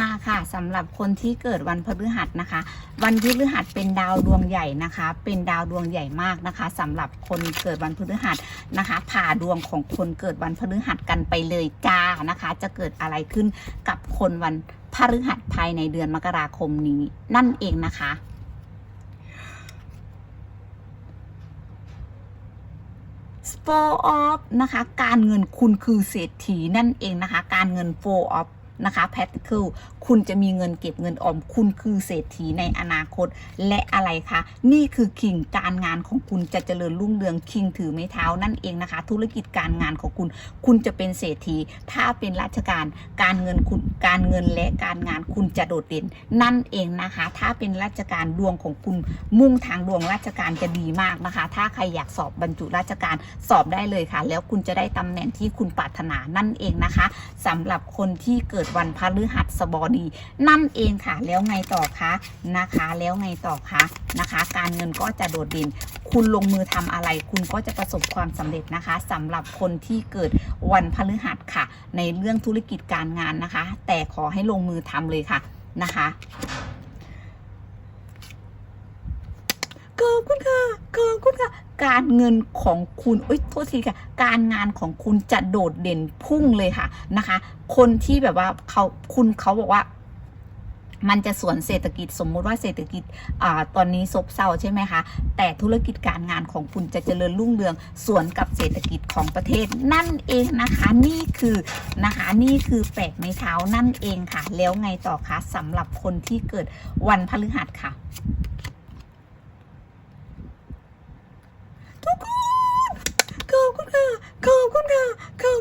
มาค่ะสำหรับคนที่เกิดวันพฤหัสนะคะ วันพฤหัสเป็นดาวดวงใหญ่นะคะ เป็นดาวดวงใหญ่มากนะคะสำหรับคนเกิดวันพฤหัสนะคะ ผ่าดวงของคนเกิดวันพฤหัสกันไปเลยจ้านะคะ จะเกิดอะไรขึ้นกับคนวันพฤหัสภายในเดือนมกราคมนี้ นั่นเองนะคะ four of นะคะ การเงินคุณคือเศรษฐีนั่นเองนะคะ การเงิน four of นะคะ practical คุณจะมีเงินเก็บเงินออม คุณคือเศรษฐีในอนาคต และอะไรคะ นี่คือคิงการงานของคุณจะเจริญรุ่งเรืองคิงถือไม้เท้านั่นเองนะคะ ธุรกิจการงานของคุณ คุณจะเป็นเศรษฐี ถ้าเป็นราชการการเงินคุณการเงินและการงานคุณจะโดดเด่น นั่นเองนะคะ ถ้าเป็นราชการดวงของคุณมุ่งทางดวงราชการจะดีมากนะคะ ถ้าใครอยากสอบบรรจุราชการสอบได้เลยค่ะ แล้วคุณจะได้ตำแหน่งที่คุณปรารถนานั่นเองนะคะสำหรับคนที่เกิดวันพฤหัสบดี นั่นเองค่ะ แล้วไงต่อคะนะคะ แล้วไงต่อคะนะคะ การเงินก็จะโดดเด่น คุณลงมือทำอะไร คุณก็จะประสบความสำเร็จนะคะสำหรับคนที่เกิดวันพฤหัสค่ะ ในเรื่องธุรกิจการงานนะคะ แต่ขอให้ลงมือทำเลยค่ะนะคะขอบคุณค่ะขอบคุณค่ะ การเงินของคุณเอ้ยโทษทีค่ะ การงานของคุณจะโดดเด่นพุ่งเลยค่ะนะคะ คนที่แบบว่าเขาคุณเขาบอกว่ามันจะสวนเศรษฐกิจสมมุติว่าเศรษฐกิจอตอนนี้ซบเซาใช่ไหมคะ แต่ธุรกิจการงานของคุณจะเจริญรุ่งเรืองสวนกับเศรษฐกิจของประเทศ นั่นเองนะคะนี่คือนะคะนี่คือแปดไม้เท้านั่นเองค่ะ แล้วไงต่อคะสำหรับคนที่เกิดวันพฤหัสค่ะ ทุกคนขอบคุณค่ะขอบคุณค่ะข อ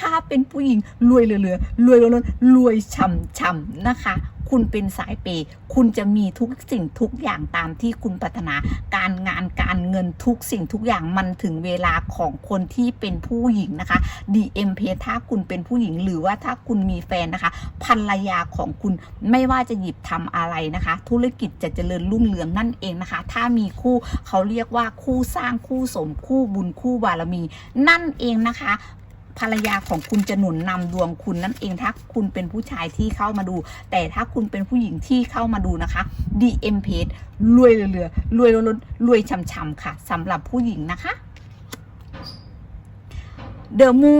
ถ้าเป็นผู้หญิงรวยเหลือๆรวยล้นๆรวยช่ำๆนะคะคุณเป็นสายเปย์คุณจะมีทุกสิ่งทุกอย่างตามที่คุณปรารถนา การงานการเงินทุกสิ่งทุกอย่างมันถึงเวลาของคนที่เป็นผู้หญิงนะคะ DM p ถ้าคุณเป็นผู้หญิงหรือว่าถ้าคุณมีแฟนนะคะภรรยาของคุณไม่ว่าจะหยิบทำอะไรนะคะ ธุรกิจจะเจริญรุ่งเรืองนั่นเองนะคะ ถ้ามีคู่เขาเรียกว่าคู่สร้างคู่สมคู่บุญคู่บารมี นั่นเองนะคะ ภรรยาของคุณจะหนุนนำดวงคุณนั่นเองถ้าคุณเป็นผู้ชายที่เข้ามาดู แต่ถ้าคุณเป็นผู้หญิงที่เข้ามาดูนะคะ DM page รวยเรือรวยล้นรวยช่ำๆค่ะสำหรับผู้หญิงนะคะ เดอะมู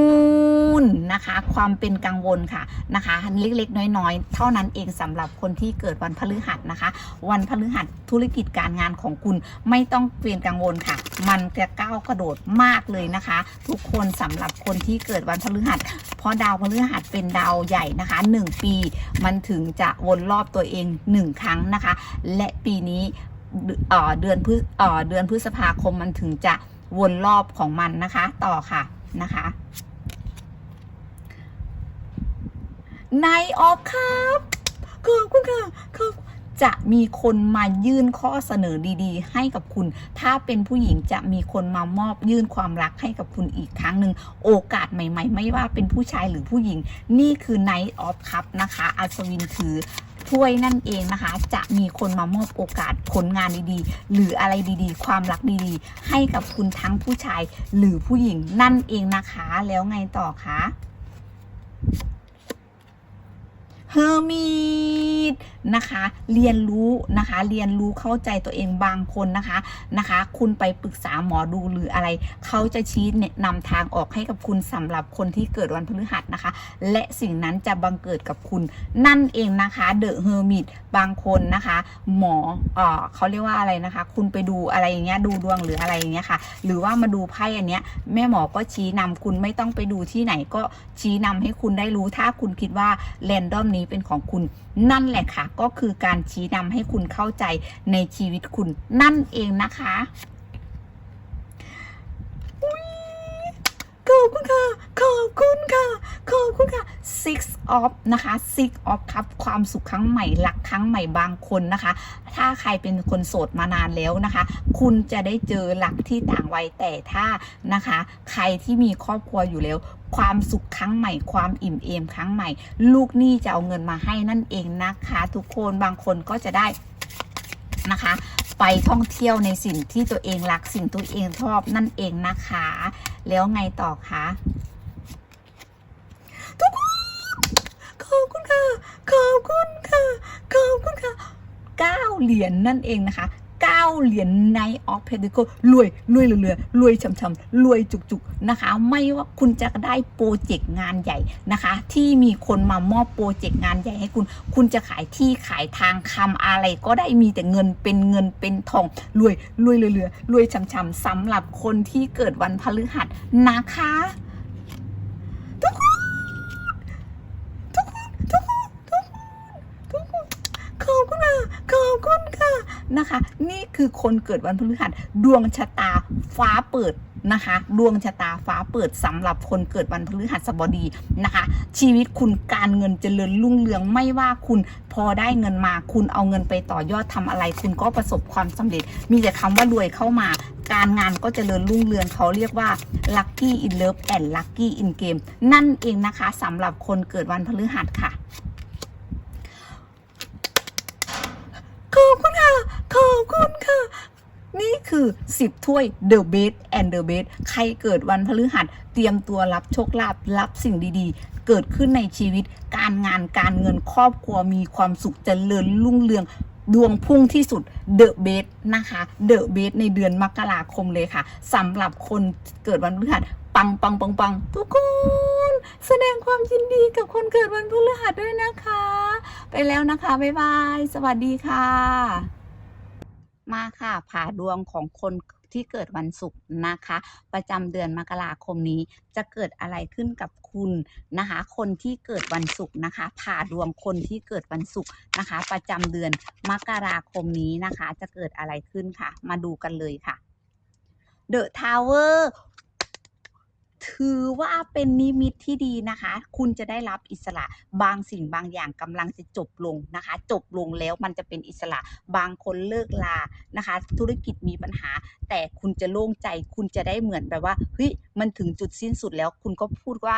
นนะคะ ความเป็นกังวลค่ะนะคะเล็กๆ น้อยๆ เท่านั้นเองสำหรับคนที่เกิดวันพฤหัสนะคะ วันพฤหัสธุรกิจการงานของคุณไม่ต้องเป็นกังวลค่ะ มันจะก้าวกระโดดมากเลยนะคะ ทุกคนสำหรับคนที่เกิดวันพฤหัสเพราะดาวพฤหัสเป็นดาวใหญ่นะคะ 1 ปีมันถึงจะวนรอบตัวเอง 1 ครั้งนะคะ และปีนี้เดือนพฤเดือนพฤษภาคมมันถึงจะวนรอบของมันนะคะ ต่อค่ะ นะคะ นายออฟครับขอบคุณค่ะขอบจะมีคนมายื่นข้อเสนอดีๆ ให้กับคุณ ถ้าเป็นผู้หญิงจะมีคนมามอบยื่นความรักให้กับคุณอีกครั้งหนึ่ง โอกาสใหม่ ๆ ไม่ว่าเป็นผู้ชายหรือผู้หญิง นี่คือ Night of Cup นะคะ อัศวินถือ ถ้วยนั่นเองนะคะ จะมีคนมามอบโอกาสผลงานดีๆ หรืออะไรดีๆ ความรักดีๆ ให้กับคุณทั้งผู้ชายหรือผู้หญิงนั่นเองนะคะ แล้วไงต่อคะเฮอร์มีด นะคะ เรียนรู้นะคะ เรียนรู้เข้าใจตัวเองบางคนนะคะนะคะ คุณไปปรึกษาหมอดูหรืออะไร เขาจะชี้แนะนำทางออกให้กับคุณสำหรับคนที่เกิดวันพฤหัสนะคะ และสิ่งนั้นจะบังเกิดกับคุณ นั่นเองนะคะเดอะเฮอร์มิตบางคนนะคะ หมอเออเขาเรียกว่าอะไรนะคะ คุณไปดูอะไรอย่างเงี้ยดูดวงหรืออะไรอย่างเงี้ยค่ะ หรือว่ามาดูไพ่อันเนี้ยแม่หมอก็ชี้นำคุณไม่ต้องไปดูที่ไหนก็ชี้นำให้คุณได้รู้ถ้าคุณคิดว่าแรนดอมนี้เป็นของคุณนั่นแหละค่ะก็คือการชี้นำให้คุณเข้าใจในชีวิตคุณนั่นเองนะคะอุ๊ยข อบคุณค่ะ ขอบคุณค่ะ ขอบคุณค่ะ six of นะคะ six of ครับความสุขครั้งใหม่รักครั้งใหม่บางคนนะคะ ถ้าใครเป็นคนโสดมานานแล้วนะคะ คุณจะได้เจอหลักที่ต่างวัยแต่ถ้านะคะ ใครที่มีครอบครัวอยู่แล้วความสุขครั้งใหม่ความอิ่มเอมครั้งใหม่ ลูกหนี้จะเอาเงินมาให้นั่นเองนะคะ ทุกคนบางคนก็จะได้นะคะ ไปท่องเที่ยวในสิ่งที่ตัวเองรักสิ่งตัวเองชอบนั่นเองนะคะ แล้วไงต่อคะทุกคนขอบคุณค่ะขอบคุณค่ะขอบคุณค่ะเก้าเหรียญนนั่นเองนะคะาเหรียญในออฟเพดิโกรวยรวยเรือรวยช่ำๆรวยจุกๆนะคะ ไม่ว่าคุณจะได้โปรเจกต์งานใหญ่นะคะ ที่มีคนมามอบโปรเจกต์งานใหญ่ให้คุณ คุณจะขายที่ขายทางคำอะไรก็ได้มีแต่เงินเป็นเงินเป็นทองรวยรวยเรือรวยช่ำๆสำหรับคนที่เกิดวันพฤหัสนะคะ ทุกคนทุกคนทุกคนทุกคนทุกคนข อบคุณค่ะขอบคุณค่ะนะคะ นี่คือคนเกิดวันพฤหัสดวงชะตาฟ้าเปิดนะคะดวงชะตาฟ้าเปิดสำหรับคนเกิดวันพฤหัสบดีนะคะ ชีวิตคุณการเงินเจริญรุ่งเรืองไม่ว่าคุณพอได้เงินมาคุณเอาเงินไปต่อยอดทำอะไร คุณก็ประสบความสำเร็จ มีแต่คำว่ารวยเข้ามา การงานก็เจริญรุ่งเรืองเขาเรียกว่า lucky in love and lucky in game นั่นเองนะคะสำหรับคนเกิดวันพฤหัสค่ะ ขอบคุณค่ะ ขอบคุณค่ะ นี่คือ 10 ถ้วย The Best and the Best ใครเกิดวันพฤหัส เตรียมตัวรับโชคลาภรับสิ่งดีๆ เกิดขึ้นในชีวิต การงานการเงินครอบครัวมีความสุขจเจริญรุ่งเรืองดวงพุ่งที่สุด The Best นะคะ The Best ในเดือนมกราคมเลยค่ะสำหรับคนเกิดวันพฤหัสปังปังปังปังทุกคนแสดงความยินดีกับคนเกิดวันพฤหัสด้วยนะคะ ไปแล้วนะคะ บ๊ายบาย สวัสดีค่ะ มาค่ะผ่าดวงของคนที่เกิดวันศุกร์นะคะ ประจำเดือนมกราคมนี้จะเกิดอะไรขึ้นกับคุณนะคะ คนที่เกิดวันศุกร์นะคะ ผ่าดวงคนที่เกิดวันศุกร์นะคะ ประจำเดือนมกราคมนี้นะคะ จะเกิดอะไรขึ้นค่ะ มาดูกันเลยค่ะ The Tower ถือว่าเป็นนิมิตที่ดีนะคะ คุณจะได้รับอิสระบางสิ่งบางอย่างกำลังจะจบลงนะคะ จบลงแล้วมันจะเป็นอิสระบางคนเลิกลานะคะ ธุรกิจมีปัญหา แต่คุณจะโล่งใจ คุณจะได้เหมือนแบบว่าเฮ้ยมันถึงจุดสิ้นสุดแล้ว คุณก็พูดว่า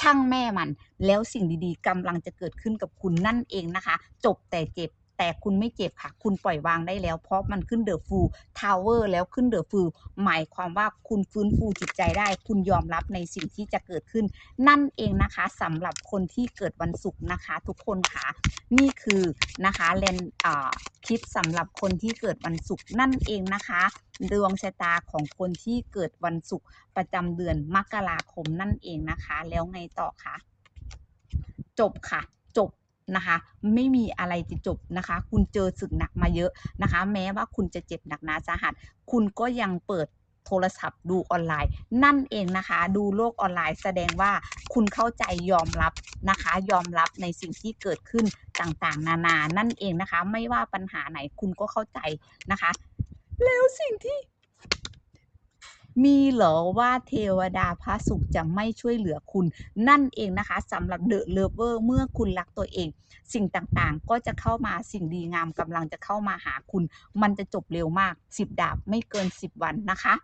ช่างแม่มัน แล้วสิ่งดีๆกำลังจะเกิดขึ้นกับคุณนั่นเองนะคะ จบแต่เจ็บ แต่คุณไม่เจ็บค่ะ คุณปล่อยวางได้แล้ว เพราะมันขึ้นเดอะฟูลทาวเวอร์แล้วขึ้นเดอะฟูลหมายความว่าคุณฟื้นฟูจิตใจได้ คุณยอมรับในสิ่งที่จะเกิดขึ้น นั่นเองนะคะสำหรับคนที่เกิดวันศุกร์นะคะ ทุกคนค่ะ นี่คือนะคะเลนอ่าคลิปสำหรับคนที่เกิดวันศุกร์นั่นเองนะคะดวงชะตาของคนที่เกิดวันศุกร์ประจำเดือนมกราคมนั่นเองนะคะ แล้วไงต่อคะจบค่ะ จบ นะคะ ไม่มีอะไรจะจบนะคะ คุณเจอศึกหนักมาเยอะนะคะ แม้ว่าคุณจะเจ็บหนักหนาสาหัส คุณก็ยังเปิดโทรศัพท์ดูออนไลน์ นั่นเองนะคะ ดูโลกออนไลน์แสดงว่าคุณเข้าใจยอมรับนะคะ ยอมรับในสิ่งที่เกิดขึ้นต่างๆ นานานั่นเองนะคะ ไม่ว่าปัญหาไหนคุณก็เข้าใจนะคะ แล้วสิ่งที่ มีเหรอว่าเทวดาพระสุขจะไม่ช่วยเหลือคุณ นั่นเองนะคะสำหรับเดอะเลเวอร์เมื่อคุณรักตัวเอง สิ่งต่างๆ ก็จะเข้ามาสิ่งดีงามกำลังจะเข้ามาหาคุณ มันจะจบเร็วมาก 10 ดาบไม่เกิน 10 วันนะคะ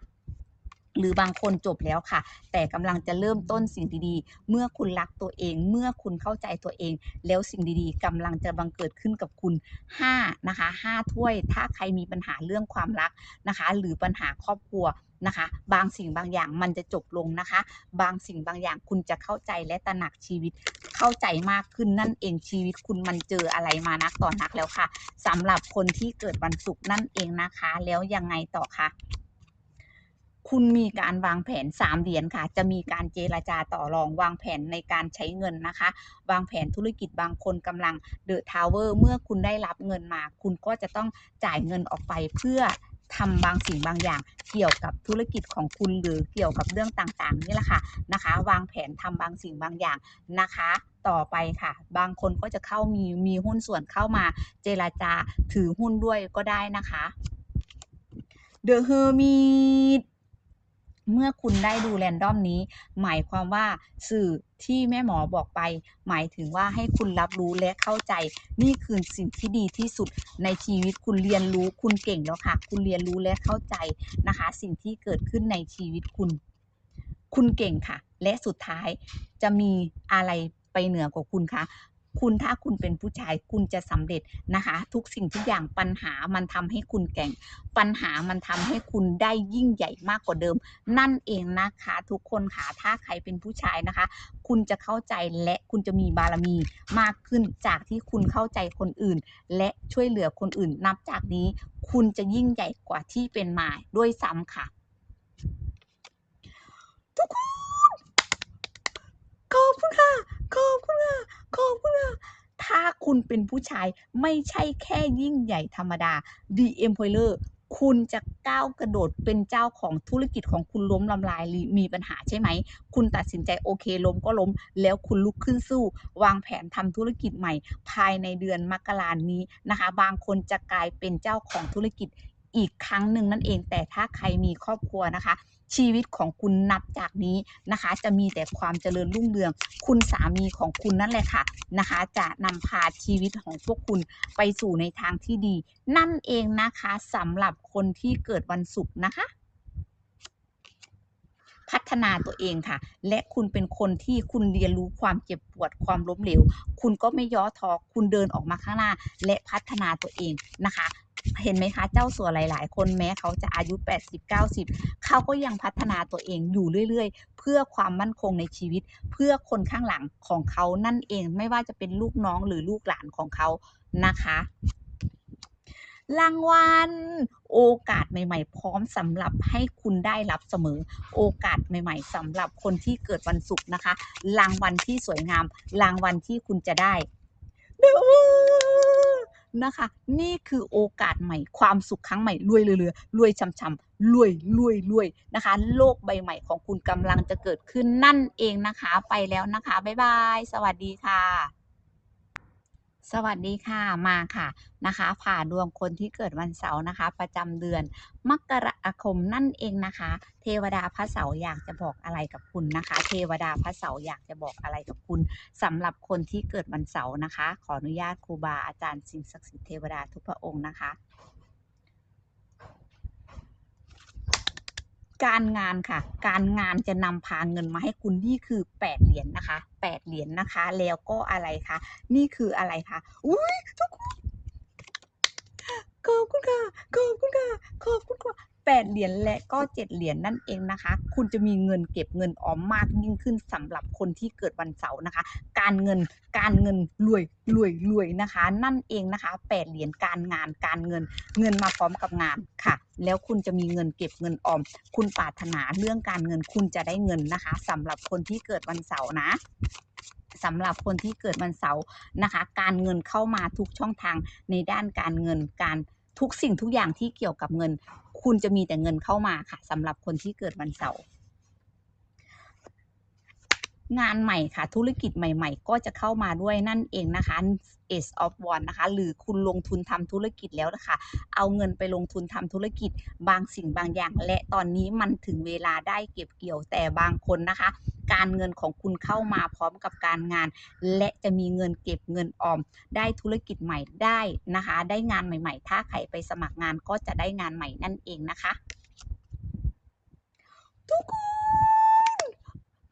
หรือบางคนจบแล้วค่ะ แต่กำลังจะเริ่มต้นสิ่งดีๆ เมื่อคุณรักตัวเอง เมื่อคุณเข้าใจตัวเอง แล้วสิ่งดีๆกำลังจะบังเกิดขึ้นกับคุณ5นะคะ5ถ้วย ถ้าใครมีปัญหาเรื่องความรักนะคะ หรือปัญหาครอบครัวนะคะบางสิ่งบางอย่างมันจะจบลงนะคะ บางสิ่งบางอย่างคุณจะเข้าใจและตระหนักชีวิตเข้าใจมากขึ้นนั่นเองชีวิตคุณมันเจออะไรมานักต่อนักแล้วค่ะสำหรับคนที่เกิดวันศุกร์นั่นเองนะคะ แล้วยังไงต่อคะ คุณมีการวางแผน 3 เหรียญค่ะ จะมีการเจรจาต่อรองวางแผนในการใช้เงินนะคะ วางแผนธุรกิจบางคนกำลังเดอะทาวเวอร์เมื่อคุณได้รับเงินมา คุณก็จะต้องจ่ายเงินออกไปเพื่อทำบางสิ่งบางอย่างเกี่ยวกับธุรกิจของคุณหรือเกี่ยวกับเรื่องต่างๆ นี่แหละค่ะนะคะ วางแผนทำบางสิ่งบางอย่างนะคะ ต่อไปค่ะ บางคนก็จะเข้ามีมีหุ้นส่วนเข้ามาเจรจาถือหุ้นด้วยก็ได้นะคะ The Hermit เมื่ เมื่อคุณได้ดูแรนดอมนี้ หมายความว่าสื่อที่แม่หมอบอกไป หมายถึงว่าให้คุณรับรู้และเข้าใจ นี่คือสิ่งที่ดีที่สุดในชีวิตคุณเรียนรู้คุณเก่งแล้วค่ะ คุณเรียนรู้และเข้าใจนะคะ สิ่งที่เกิดขึ้นในชีวิตคุณ คุณเก่งค่ะ และสุดท้ายจะมีอะไรไปเหนือกว่าคุณคะ คุณถ้าคุณเป็นผู้ชายคุณจะสำเร็จนะคะ ทุกสิ่งทุกอย่างปัญหามันทำให้คุณแก่ง ปัญหามันทำให้คุณได้ยิ่งใหญ่มากกว่าเดิม นั่นเองนะคะ ทุกคนค่ะถ้าใครเป็นผู้ชายนะคะ คุณจะเข้าใจและคุณจะมีบารมีมากขึ้นจากที่คุณเข้าใจคนอื่น และช่วยเหลือคนอื่น นับจากนี้ คุณจะยิ่งใหญ่กว่าที่เป็นมาด้วยซ้ำค่ะ ทุกคนขอบคุณค่ะ ขอบคุณค่ะขอบคุณค่ะถ้าคุณเป็นผู้ชายไม่ใช่แค่ยิ่งใหญ่ธรรมดา The Empire คุณจะก้าวกระโดดเป็นเจ้าของธุรกิจของคุณล้มลำลายหรือมีปัญหาใช่ไหม คุณตัดสินใจโอเคล้มก็ล้ม แล้วคุณลุกขึ้นสู้ วางแผนทำธุรกิจใหม่ ภายในเดือนมกรานี้นะคะ บางคนจะกลายเป็นเจ้าของธุรกิจอีกครั้งหนึ่งนั่นเอง แต่ถ้าใครมีครอบครัวนะคะ ชีวิตของคุณนับจากนี้นะคะ จะมีแต่ความเจริญรุ่งเรือง คุณสามีของคุณนั่นแหละค่ะนะคะ จะนำพาชีวิตของพวกคุณไปสู่ในทางที่ดี นั่นเองนะคะสำหรับคนที่เกิดวันศุกร์นะคะพัฒนาตัวเองค่ะ และคุณเป็นคนที่คุณเรียนรู้ความเจ็บปวดความล้มเหลว คุณก็ไม่ย่อท้อคุณเดินออกมาข้างหน้า และพัฒนาตัวเองนะคะ เห็นไหมคะ เจ้าสัวหลาย ๆ คนแม้เขาจะอายุ 80 90 เขาก็ยังพัฒนาตัวเองอยู่เรื่อย ๆ เพื่อความมั่นคงในชีวิต เพื่อคนข้างหลังของเขานั่นเอง ไม่ว่าจะเป็นลูกน้องหรือลูกหลานของเขานะคะรางวัลโอกาสใหม่ ๆ พร้อมสำหรับให้คุณได้รับเสมอ โอกาสใหม่ ๆสำหรับคนที่เกิดวันศุกร์นะคะ รางวัลที่สวยงาม รางวัลที่คุณจะได้เดี๋ยว นะคะ นี่คือโอกาสใหม่ความสุขครั้งใหม่รวยเรือๆรวยช่ำๆรวยรวยรวยนะคะ โลกใบใหม่ของคุณกำลังจะเกิดขึ้นนั่นเองนะคะ ไปแล้วนะคะ บ๊ายบาย สวัสดีค่ะ สวัสดีค่ะมาค่ะนะคะ ผ่าดวงคนที่เกิดวันเสาร์นะคะ ประจำเดือนมกราคมนั่นเองนะคะ เทวดาพระเสาร์อยากจะบอกอะไรกับคุณนะคะ เทวดาพระเสาร์อยากจะบอกอะไรกับคุณสำหรับคนที่เกิดวันเสาร์นะคะ ขออนุญาตครูบาอาจารย์สิ่งศักดิ์สิทธิ์เทวดาทุกพระองค์นะคะ การงานค่ะ การงานจะนำพาเงินมาให้คุณนี่คือแปดเหรียญนะคะแปดเหรียญนะคะ แล้วก็อะไรคะนี่คืออะไรคะอุ้ยทุกคนขอบคุณค่ะขอบคุณค่ะขอบคุณค่ะ แปดเหรียญและก็เจ็ดเหรียญนั่นเองนะคะ คุณจะมีเงินเก็บเงินออมมากยิ่งขึ้นสำหรับคนที่เกิดวันเสาร์นะคะ การเงินการเงินรวยรวยรวยนะคะ นั่นเองนะคะแปดเหรียญการงานการเงินเงินมาพร้อมกับงานค่ะ แล้วคุณจะมีเงินเก็บเงินออม คุณปรารถนาเรื่องการเงินคุณจะได้เงินนะคะสำหรับคนที่เกิดวันเสาร์นะสำหรับคนที่เกิดวันเสาร์นะคะ การเงินเข้ามาทุกช่องทางในด้านการเงินการ ทุกสิ่งทุกอย่างที่เกี่ยวกับเงิน คุณจะมีแต่เงินเข้ามาค่ะสำหรับคนที่เกิดวันเสาร์ งานใหม่ค่ะ ธุรกิจใหม่ ๆ ก็จะเข้ามาด้วยนั่นเองนะคะ Ace of w a n d นะคะ หรือคุณลงทุนทำธุรกิจแล้วนะคะ เอาเงินไปลงทุนทำธุรกิจบางสิ่งบางอย่าง และตอนนี้มันถึงเวลาได้เก็บเกี่ยวแต่บางคนนะคะ การเงินของคุณเข้ามาพร้อมกับการงาน และจะมีเงินเก็บเงินออม ได้ธุรกิจใหม่ได้นะคะ ได้งานใหม่ๆ ถ้าใครไปสมัครงานก็จะได้งานใหม่นั่นเองนะคะทุกคน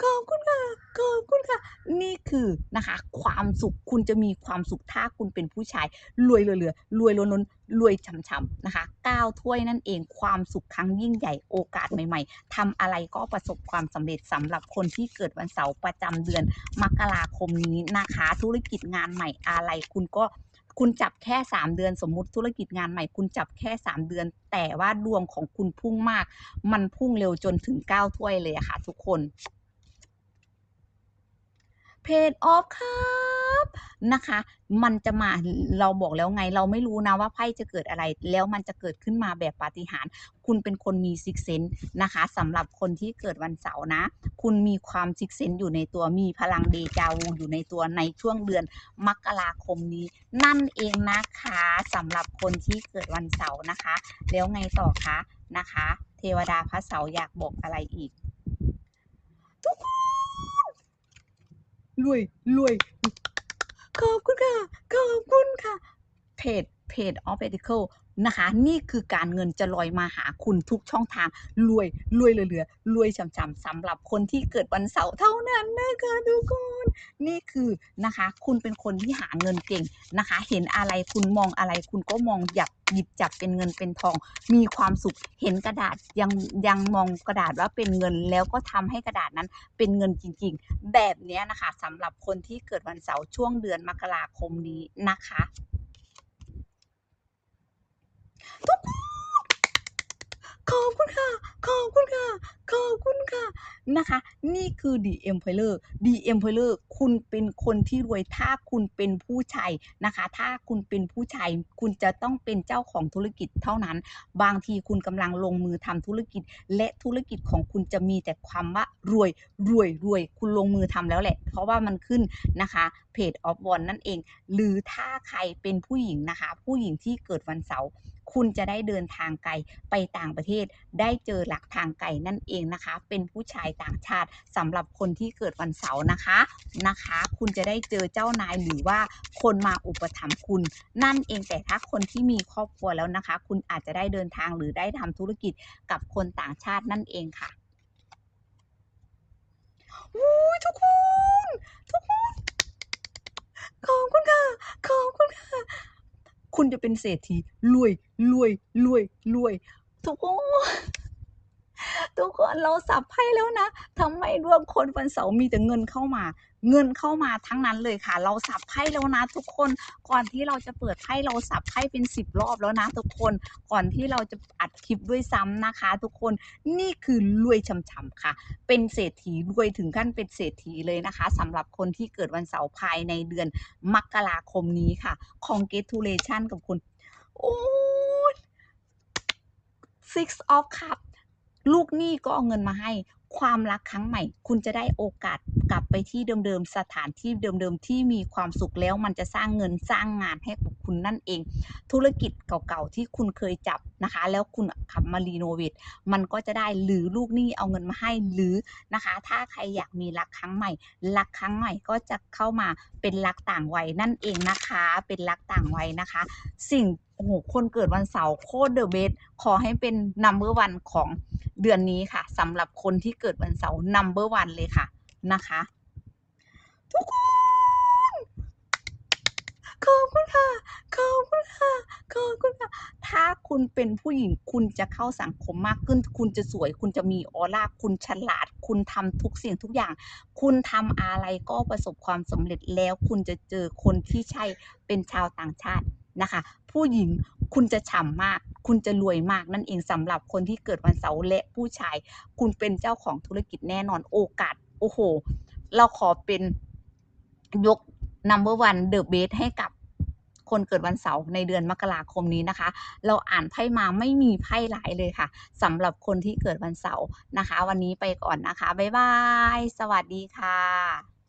ขอบคุณค่ะขอบคุณค่ะ นี่คือนะคะ ความสุขคุณจะมีความสุขถ้าคุณเป็นผู้ชาย รวยเหลือๆรวยล้นๆรวยช่ำๆนะคะก้าวถ้วยนั่นเองความสุขครั้งยิ่งใหญ่โอกาสใหม่ ๆทำอะไรก็ประสบความสำเร็จสำหรับคนที่เกิดวันเสาร์ประจำเดือนมกราคมนี้นะคะ ธุรกิจงานใหม่อะไรคุณก็คุณจับแค่ 3 เดือนสมมุติธุรกิจงานใหม่ คุณจับแค่ 3 เดือน แต่ว่าดวงของคุณพุ่งมาก มันพุ่งเร็วจนถึง 9 ถ้วยเลยค่ะทุกคน เพจออฟครับนะคะ มันจะมาเราบอกแล้วไง เราไม่รู้นะว่าไพ่จะเกิดอะไร แล้วมันจะเกิดขึ้นมาแบบปาฏิหาริย์คุณเป็นคนมีซิกเซนนะคะสำหรับคนที่เกิดวันเสาร์นะ คุณมีความซิกเซนอยู่ในตัวมีพลังเดจาวูอยู่ในตัวในช่วงเดือนมกราคมนี้ นั่นเองนะคะสำหรับคนที่เกิดวันเสาร์นะคะ แล้วไงต่อคะนะคะ เทวดาพระเสาร์อยากบอกอะไรอีกทุกคน รวยรวย ขอบคุณค่ะ ขอบคุณค่ะเพจเพจ of medical นะคะ นี่คือการเงินจะลอยมาหาคุณทุกช่องทางรวยรวยเหลือรวยช่ำๆสำหรับคนที่เกิดวันเสาร์เท่านั้นนะคะทุกคนนี่คือนะคะ คุณเป็นคนที่หาเงินเก่งนะคะ เห็นอะไรคุณมองอะไรคุณก็มองหยับหยิบจับเป็นเงินเป็นทอง มีความสุขเห็นกระดาษยังยังมองกระดาษว่าเป็นเงินแล้วก็ทำให้กระดาษนั้นเป็นเงินจริง ๆ แบบนี้นะคะสำหรับคนที่เกิดวันเสาร์ช่วงเดือนมกราคมนี้นะคะ ทุกคนขอบคุณค่ะ ขอบคุณค่ะ ขอบคุณค่ะ นะคะ นี่คือ The Empire The Empire คุณเป็นคนที่รวยถ้าคุณเป็นผู้ชายนะคะ ถ้าคุณเป็นผู้ชายคุณจะต้องเป็นเจ้าของธุรกิจเท่านั้น บางทีคุณกำลังลงมือทำธุรกิจ และธุรกิจของคุณจะมีแต่ความว่ารวยรวยรวย คุณลงมือทำแล้วแหละ เพราะว่ามันขึ้นนะคะเพจออฟวอนนั่นเอง หรือถ้าใครเป็นผู้หญิงนะคะ ผู้หญิงที่เกิดวันเสาร์คุณจะได้เดินทางไกลไปต่างประเทศ ได้เจอหลักทางไกลนั่นเองนะคะ เป็นผู้ชายต่างชาติสำหรับคนที่เกิดวันเสาร์นะคะนะคะ คุณจะได้เจอเจ้านายหรือว่าคนมาอุปถัมภ์คุณ นั่นเองแต่ถ้าคนที่มีครอบครัวแล้วนะคะ คุณอาจจะได้เดินทางหรือได้ทำธุรกิจกับคนต่างชาตินั่นเองค่ะอุ้ยทุกคน ขอบคุณค่ะ ขอบคุณค่ะ คุณจะเป็นเศรษฐีรวยรวยรวยรวยทุกคน ทุกคนเราสับไพ่แล้วนะทำไมดวงคนวันเสาร์มีแต่เงินเข้ามา เงินเข้ามาทั้งนั้นเลยค่ะ เราสับไพ่แล้วนะทุกคนก่อนที่เราจะเปิดไพ่เราสับไพ่เป็นสิบรอบแล้วนะ ทุกคนก่อนที่เราจะอัดคลิปด้วยซ้ำนะคะ ทุกคนนี่คือรวยช่ำๆค่ะ เป็นเศรษฐีรวยถึงขั้นเป็นเศรษฐีเลยนะคะสำหรับคนที่เกิดวันเสาร์ภายในเดือนมกราคมนี้ค่ะ congratulation กับคุณโอ้ six of cup ลูกหนี้ก็เอาเงินมาให้ ความรักครั้งใหม่ คุณจะได้โอกาสกลับไปที่เดิมๆสถานที่เดิมๆที่มีความสุขแล้วมันจะสร้างเงินสร้างงานให้กับคุณนั่นเอง ธุรกิจเก่าๆที่คุณเคยจับนะคะ แล้วคุณขับมารีโนเวทมันก็จะได้หรือลูกหนี้เอาเงินมาให้หรือนะคะ ถ้าใครอยากมีรักครั้งใหม่รักครั้งใหม่ก็จะเข้ามาเป็นรักต่างวัยนั่นเองนะคะ เป็นรักต่างวัยนะคะ สิ่ง โอ้โหคนเกิดวันเสาร์โคตรเดอะเบสขอให้เป็นนัมเบอร์วันของเดือนนี้ค่ะสำหรับคนที่เกิดวันเสาร์นัมเบอร์วันเลยค่ะนะคะ ทุกคนขอบคุณค่ะขอบคุณค่ะขอบคุณค่ะถ้าคุณเป็นผู้หญิงคุณจะเข้าสังคมมากขึ้น คุณจะสวย คุณจะมีออร่าคุณฉลาด คุณทำทุกสิ่งทุกอย่าง คุณทำอะไรก็ประสบความสำเร็จแล้ว คุณจะเจอคนที่ใช่เป็นชาวต่างชาตินะคะ ผู้หญิงคุณจะฉ่ำมาก คุณจะรวยมากนั่นเองสำหรับคนที่เกิดวันเสาร์และผู้ชาย คุณเป็นเจ้าของธุรกิจแน่นอนโอกาส โอ้โห เราขอเป็นยก number one the best ให้กับคนเกิดวันเสาร์ในเดือนมกราคมนี้นะคะ เราอ่านไพ่มาไม่มีไพ่หลายเลยค่ะสำหรับคนที่เกิดวันเสาร์นะคะ วันนี้ไปก่อนนะคะ บ๊ายบาย สวัสดีค่ะ